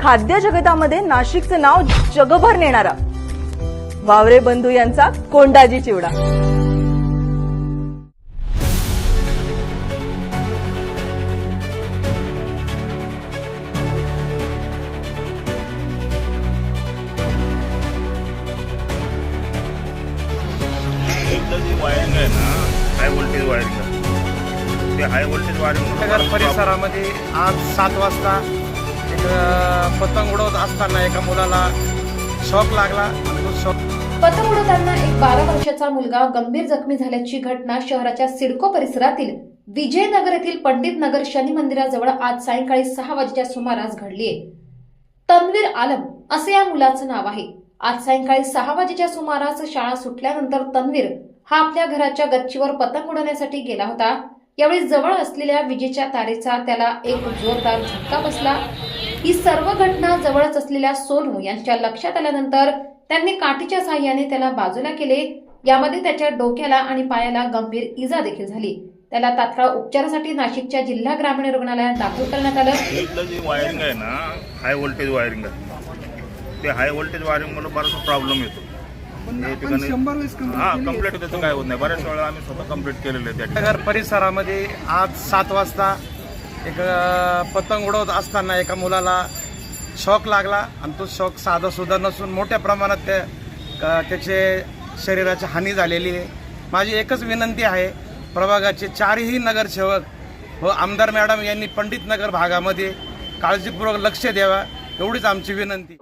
खाद्य जगतामध्ये नाशिकचं नाव जगभर नेणारा. वावरे बंधू यांचा कोंडाजी चिवडा. एकदा जी वायरिंग आहे ना हाय व्होल्टेज वायरिंग आहे ते हाय व्होल्टेज वायरिंग नगर परिसरामध्ये आज सात वाजता एक पतंग उडवत असताना एका मुलाला शॉक लागला. शॉक पतंग उडवताना एक बारा वर्षाचा मुलगा गंभीर जखमी झाल्याची घटना शहराच्या सिडको परिसरातील विजयनगर येथील पंडित नगर शनी मंदिराजवळ आज सायंकाळी सहा वाजेच्या सुमारास घडलीये तन्वीर आलम असे या मुलाचं नाव आहे. आज सायंकाळी सहा वाजेच्या सुमारास शाळा सुटल्यानंतर तन्वीर हा आपल्या घराच्या गच्चीवर पतंग उडवण्यासाठी गेला होता. यावेळी जवळ असलेल्या विजेच्या तारेचा त्याला एक जोरदार झटका बसला. ही सर्व घटना जवळच असलेल्या सोनू यांच्या लक्षात आल्यानंतर त्यांनी काठीच्या साह्याने त्याला बाजूला केले. यामध्ये त्याच्या डोक्याला आणि पायाला गंभीर इजा देखील झाली. त्याला तात्काळ उपचारासाठी नाशिकच्या जिल्हा ग्रामीण रुग्णालयात दाखल करण्यात आलं. जी वायरिंग आहे ना हाय व्होल्टेज वायरिंग आहे. ते हाय व्होल्टेज वायरिंग मुळे बराचसा प्रॉब्लेम येतो. हे त्याचं काय होत नाही. बऱ्याच वेळा आम्ही स्वतः कंप्लीट केलेलं आहे त्या परिसरामध्ये आज सात वाजता एक पतंग उडवत असताना एका मुलाला शॉक लागला आणि तो शॉक साधा सुद्धा नसून मोठ्या प्रमाणात त्या त्याचे शरीराची हानी झालेली आहे. माझी एकच विनंती आहे प्रभागाचे चारही नगरसेवक व आमदार मॅडम यांनी पंडित नगर भागामध्ये काळजीपूर्वक लक्ष द्यावा एवढीच आमची विनंती.